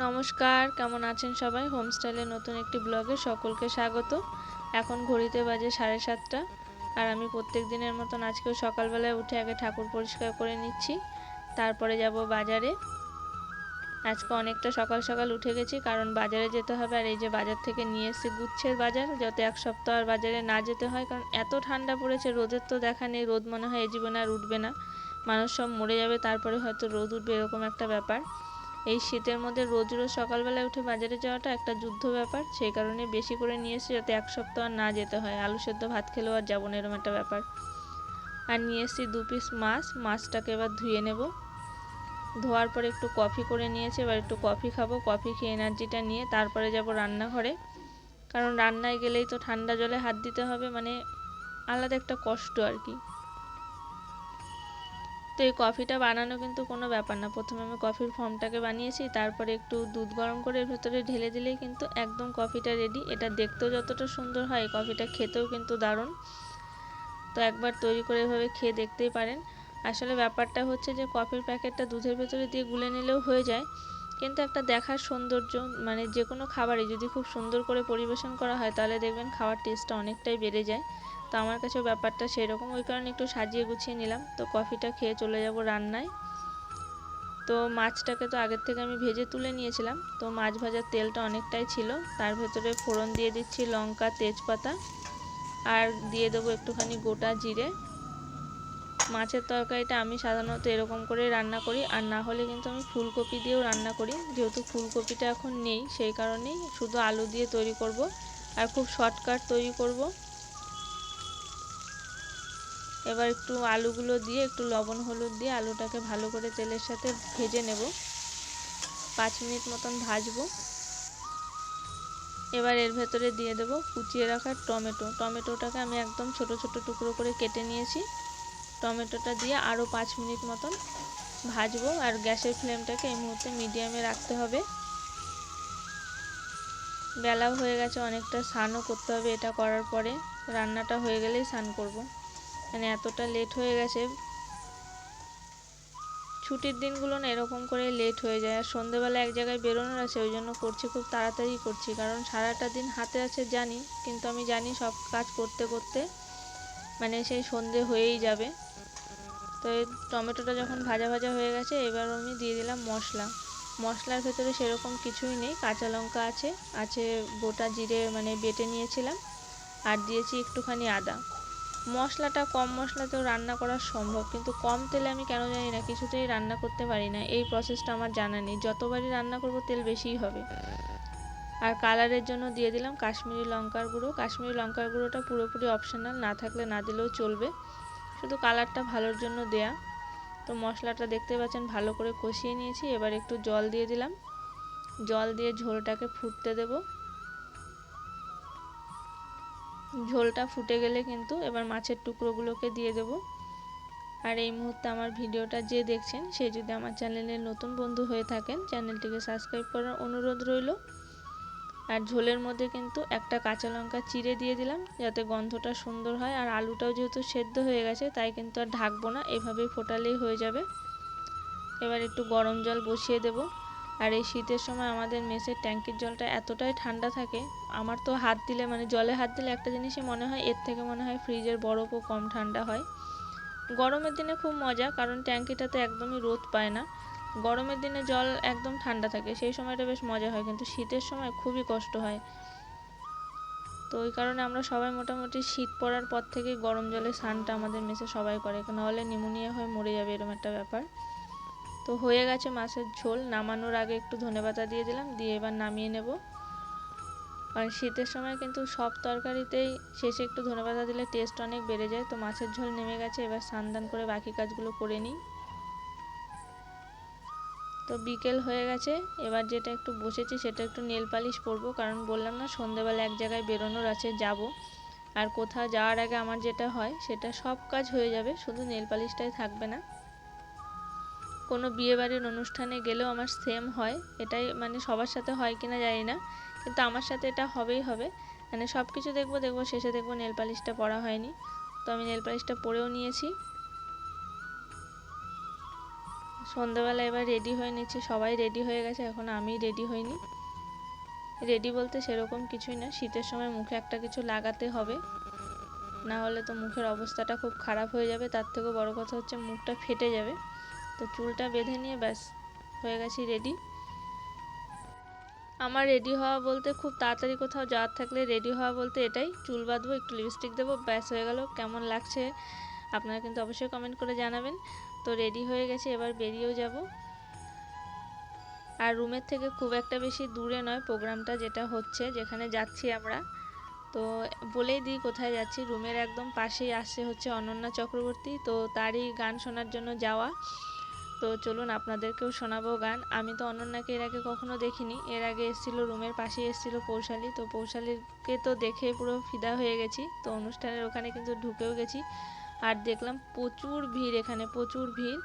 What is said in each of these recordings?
নমস্কার, কেমন আছেন সবাই? হোমস্টাইলের নতুন একটি ব্লগে সকলকে স্বাগত। এখন ঘড়িতে বাজে সাড়ে সাতটা আর আমি প্রত্যেক দিনের মতন আজকেও সকালবেলায় উঠে আগে ঠাকুর পরিষ্কার করে নিচ্ছি। তারপরে যাব বাজারে। আজকে অনেকটা সকাল সকাল উঠে গেছি, কারণ বাজারে যেতে হবে আর এই যে বাজার থেকে নিয়ে এসেছি গুচ্ছের বাজার, যাতে এক সপ্তাহ আর বাজারে না যেতে হয়, কারণ এত ঠান্ডা পড়েছে, রোদের তো দেখা নেই, রোদ মনে হয় এ জীবনে আর উঠবে না। মানুষ সব মরে যাবে, তারপরে হয়তো রোদ উঠবে, এরকম একটা ব্যাপার। এই শীতের মধ্যে রোজ রোজ সকালবেলায় উঠে বাজারে যাওয়াটা একটা যুদ্ধ ব্যাপার। সেই কারণে বেশি করে নিয়ে এসেছি যাতে এক সপ্তাহ না যেতে হয়। আলু সেদ্ধ, ভাত খেলেও আর যাব না এরকম একটা ব্যাপার। আর নিয়ে এসেছি দু পিস মাছ। মাছটাকে এবার ধুয়ে নেব। ধোয়ার পরে একটু কফি করে নিয়েছি। এবার একটু কফি খাব। কফি খেয়ে এনার্জিটা নিয়ে তারপরে যাব রান্নাঘরে। কারণ রান্নায় গেলেই তো ঠান্ডা জলে হাত দিতে হবে। মানে আলাদা একটা কষ্ট আর কি। তো এই কফিটা বানানো কিন্তু কোনো ব্যাপার না। প্রথমে আমি কফির ফর্মটাকে বানিয়েছি, তারপরে একটু দুধ গরম করে এর ভেতরে ঢেলে দিলেই কিন্তু একদম কফিটা রেডি এটা দেখতেও যতটা সুন্দর হয়, কফিটা খেতেও কিন্তু দারুণ। তো একবার তৈরি করে এভাবে খেয়ে দেখতেই পারেন। আসলে ব্যাপারটা হচ্ছে যে, কফির প্যাকেটটা দুধের ভেতরে দিয়ে গুলে নিলেও হয়ে যায়। কিন্তু একটা দেখার সৌন্দর্য মানে যে কোনো খাবারই যদি খুব সুন্দর করে পরিবেশন করা হয়, তাহলে দেখবেন খাওয়ার টেস্টটা অনেকটাই বেড়ে যায়। তো আমার কাছেও ব্যাপারটা সেরকম। ওই কারণে একটু সাজিয়ে গুছিয়ে নিলাম। তো কফিটা খেয়ে চলে যাব রান্নায়। তো মাছটাকে তো আগের থেকে আমি ভেজে তুলে নিয়েছিলাম। তো মাছ ভাজার তেলটা অনেকটাই ছিল। তার ভেতরে ফোড়ন দিয়ে দিচ্ছি লঙ্কা, তেজপাতা আর দিয়ে দেবো একটুখানি গোটা জিরে। মাছের তরকারিটা আমি সাধারণত এরকম করে রান্না করি। আর না হলে কিন্তু আমি ফুলকপি দিয়েও রান্না করি। যেহেতু ফুলকপিটা এখন নেই, সেই কারণেই শুধু আলু দিয়ে তৈরি করব। আর খুব শর্টকাট তৈরি করব। এবার একটু আলুগুলো দিয়ে, একটু লবণ, হলুদ দিয়ে আলুটাকে ভালো করে তেলের সাথে ভেজে নেব। পাঁচ মিনিট মতন ভাজবো। এবার এর ভেতরে দিয়ে দেব কুচিয়ে রাখা টমেটো। টমেটোটাকে আমি একদম ছোট ছোট টুকরো করে কেটে নিয়েছি। টমেটোটা দিয়ে আরও পাঁচ মিনিট মতন ভাজবো। আর গ্যাসের ফ্লেমটাকে এই মুহূর্তে মিডিয়ামে রাখতে হবে। বেলাও হয়ে গেছে, অনেকটা স্নানও করতে হবে। এটা করার পরে রান্নাটা হয়ে গেলেই স্নান করব। মানে এতটা লেট হয়ে গেছে। ছুটির দিনগুলো না এরকম করে লেট হয়ে যায়। আর সন্ধেবেলা এক জায়গায় বেরোনোর আছে, ওই জন্য করছি, খুব তাড়াতাড়ি করছি। কারণ সারাটা দিন হাতে আছে জানি, কিন্তু আমি জানি সব কাজ করতে করতে মানে সেই সন্ধে হয়েই যাবে। তো এই টমেটোটা যখন ভাজা ভাজা হয়ে গেছে, এবার আমি দিয়ে দিলাম মশলা। মশলার ভেতরে সেরকম কিছুই নেই, কাঁচা লঙ্কা আছে আছে গোটা জিরে মানে বেটে নিয়েছিলাম, আর দিয়েছি একটুখানি আদা। মশলাটা, কম মশলাতেও রান্না করা সম্ভব, কিন্তু কম তেলে আমি কেন জানি না, কিছুতেই রান্না করতে পারি না। এই প্রসেসটা আমার জানা নেই। যতবারই রান্না করব, তেল বেশিই হবে। আর কালারের জন্য দিয়ে দিলাম কাশ্মীরি লঙ্কার গুঁড়ো। কাশ্মীরি লঙ্কার গুঁড়োটা পুরোপুরি অপশনাল না থাকলে না দিলেও চলবে। শুধু কালারটা ভালোর জন্য দেয়া। তো মশলাটা দেখতে পাচ্ছেন, ভালো করে কষিয়ে নিয়েছি। এবার একটু জল দিয়ে দিলাম। জল দিয়ে ঝোলটাকে ফুটতে দেব। ঝোলটা ফুটে গেলে কিন্তু এবার মাছের টুকরোগুলোকে দিয়ে দেব। আর এই মুহূর্তে আমার ভিডিওটা যে দেখছেন, সে যদি আমার চ্যানেলের নতুন বন্ধু হয়ে থাকেন, চ্যানেলটিকে সাবস্ক্রাইব করার অনুরোধ রইল। আর ঝোলের মধ্যে কিন্তু একটা কাঁচা লঙ্কা চিড়ে দিয়ে দিলাম, যাতে গন্ধটা সুন্দর হয়। আর আলুটাও যেহেতু সেদ্ধ হয়ে গেছে, তাই কিন্তু আর ঢাকবো না, এভাবেই ফোটালেই হয়ে যাবে। এবার একটু গরম জল বসিয়ে দেব। আর এই শীতের সময় আমাদের মেসের ট্যাঙ্কির জলটা এতটাই ঠান্ডা থাকে, আমার তো হাত দিলে মানে জলে হাত দিলে একটা জিনিসই মনে হয়, এর থেকে মনে হয় ফ্রিজের বরফও কম ঠান্ডা হয়। গরমের দিনে খুব মজা, কারণ ট্যাঙ্কিটাতে একদমই রোদ পায় না। গরমের দিনে জল একদম ঠান্ডা থাকে, সেই সময়টা বেশ মজা হয়, কিন্তু শীতের সময় খুবই কষ্ট হয়। তো ওই কারণে আমরা সবাই মোটামুটি শীত পড়ার পর থেকে গরম জলে স্নানটা আমাদের মেসে সবাই করে, নাহলে নিমোনিয়া হয়ে মরে যাবে এরকম একটা ব্যাপার। তো হয়ে গেছে মাছের ঝোল। নামানোর আগে একটু ধনেপাতা দিয়ে দিলাম, দিয়ে এবার নামিয়ে নেব। আর শীতের সময় কিন্তু সব তরকারিতেই শেষে একটু ধনেপাতা দিলে টেস্ট অনেক বেড়ে যায়। তো মাছের ঝোল নেমে গেছে, এবার স্নান করে বাকি কাজগুলো করে নিই। তো বিকেল হয়ে গেছে, এবার যেটা একটু বসেছি সেটা একটু নেল পালিশ পরবো কারণ বললাম না, সন্ধেবেলা এক জায়গায় বেরোনোর আছে, যাব। আর কোথাও যাওয়ার আগে আমার যেটা হয়, সেটা সব কাজ হয়ে যাবে, শুধু নেল পালিশটাই থাকবে না। কোনো বিয়েবাড়ির অনুষ্ঠানে গেলেও আমার সেম হয়। এটাই মানে সবার সাথে হয় কিনা জানি না। কিন্তু আমার সাথে এটা হবেই হবে। মানে সব কিছু দেখব দেখব, শেষে দেখব নেল পালিশটা পরা হয়নি। তো আমি নেল পালিশটা পরেও নিয়েছি। সন্ধ্যাবেলা এবার রেডি হয়ে নিচ্ছি। সবাই রেডি হয়ে গেছে, এখন আমি রেডি হইনি। রেডি বলতে সেরকম কিছুই না। শীতের সময় মুখে একটা কিছু লাগাতে হবে। না হলে তো মুখের অবস্থাটা খুব খারাপ হয়ে যাবে। তার থেকেও বড় কথা হচ্ছে মুখটা ফেটে যাবে। তো চুলটা বেঁধে নিয়ে ব্যাস, হয়ে গেছি রেডি আমার রেডি হওয়া বলতে খুব তাড়াতাড়ি কোথাও যাওয়ার থাকলে রেডি হওয়া বলতে এটাই। চুল বাঁধবো, একটু লিপস্টিক দেবো, ব্যাস হয়ে গেল। কেমন লাগছে আপনারা কিন্তু অবশ্যই কমেন্ট করে জানাবেন। তো রেডি হয়ে গেছে, এবার বেরিয়েও যাব। আর রুমের থেকে খুব একটা বেশি দূরে নয়, প্রোগ্রামটা যেটা হচ্ছে, যেখানে যাচ্ছি আমরা। তো বলেই দিই কোথায় যাচ্ছি। রুমের একদম পাশেই আসছে হচ্ছে অনন্যা চক্রবর্তী। তো তারই গান শোনার জন্য যাওয়া। তো চলুন আপনাদেরকেও শোনাবো গান। আমি তো অনন্যাকে এর আগে কখনো দেখিনি। এর আগে এসেছিল, রুমের পাশেই এসেছিল পৌশালী। তো পৌশালীকে তো দেখে পুরো ফিদা হয়ে গেছি। তো অনুষ্ঠানের ওখানে কিন্তু ঢুকেও গেছি। আর দেখলাম প্রচুর ভিড় এখানে, প্রচুর ভিড়।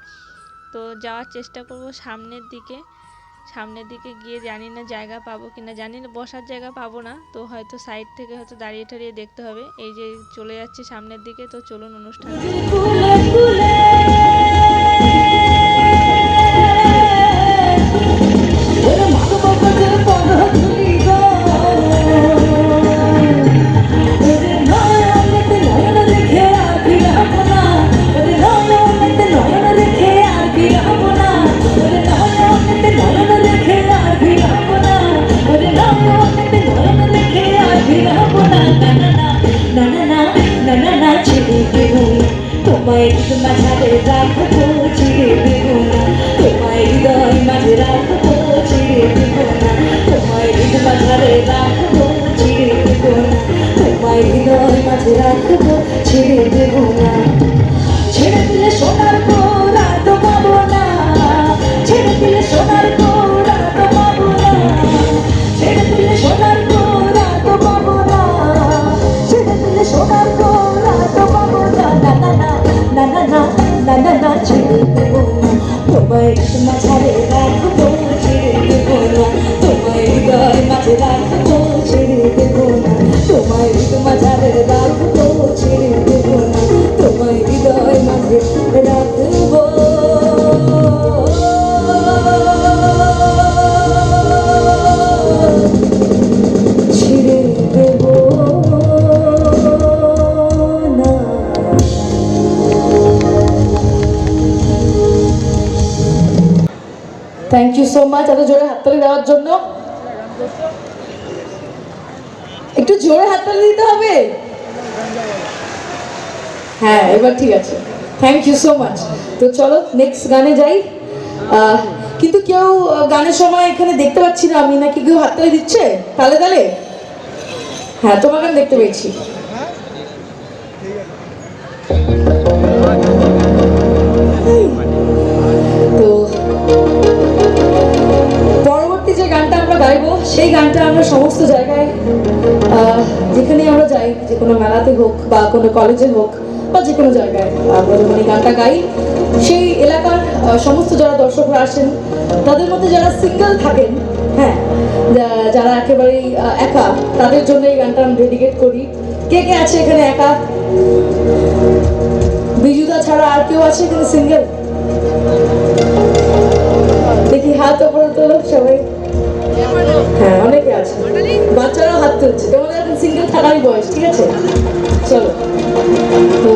তো যাওয়ার চেষ্টা করব সামনের দিকে। সামনের দিকে গিয়ে জানি না জায়গা পাবো কিনা। জানি না বসার জায়গা পাবো না। তো হয়তো সাইড থেকে হয়তো দাঁড়িয়ে টাড়িয়ে দেখতে হবে। এই যে চলে যাচ্ছি সামনের দিকে। তো চলুন অনুষ্ঠান। সো মাচ এত জোরে হাততালি দেওয়ার জন্য। একটু জোরে হাততালি দিতে হবে? হ্যাঁ এবার ঠিক আছে। থ্যাংক ইউ সো মাচ তো চলো নেক্সট গানে যাই। কিন্তু কেউ গানের সময় এখানে দেখতে পাচ্ছি না, আমি নাকি কেউ হাততালি দিচ্ছে? তালে তালে? হ্যাঁ তোমাকে আমি দেখতে পেয়েছি। গাইবো, সেই গানটা আমরা সমস্ত জায়গায় যেখানে আমরা যাই, যে কোনো মেলাতে হোক বা কোনো কলেজে হোক বা যে কোনো জায়গায় আমরা যখন এই গানটা গাই, সেই এলাকার সমস্ত যারা দর্শকরা আসেন, তাদের মধ্যে যারা সিঙ্গেল থাকেন হ্যাঁ যারা একেবারেই একা, তাদের জন্য এই গানটা আমি ডেডিকেট করি। কে কে আছে এখানে একা? বিজুদা ছাড়া আর কেউ আছে এখানে সিঙ্গেল দেখি হাত ওপরে তোলো সবাই। হ্যাঁ অনেকে আছে। বাচ্চারাও হাত তুলছে। তোমাদের এখন সিঙ্গেল থাকারই বয়স ঠিক আছে? চলো। তো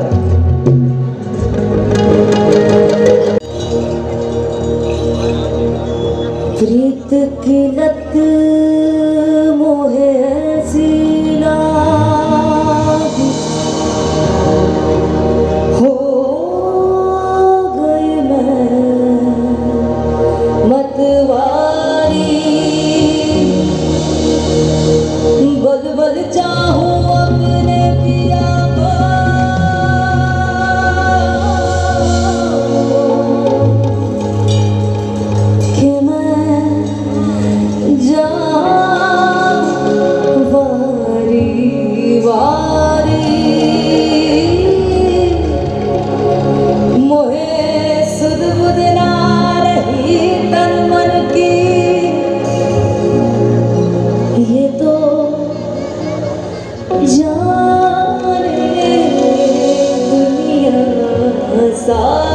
যাক। 서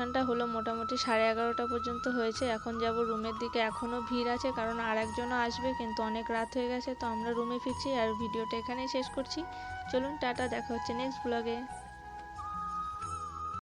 অনুষ্ঠানটা হলো মোটামুটি সাড়ে এগারোটা পর্যন্ত হয়েছে। এখন যাব রুমের দিকে। এখনও ভিড় আছে কারণ আর একজনও আসবে, কিন্তু অনেক রাত হয়ে গেছে। তো আমরা রুমে ফিরছি আর ভিডিওটা এখানেই শেষ করছি। চলুন, টাটা, দেখা হচ্ছে নেক্সট ব্লগে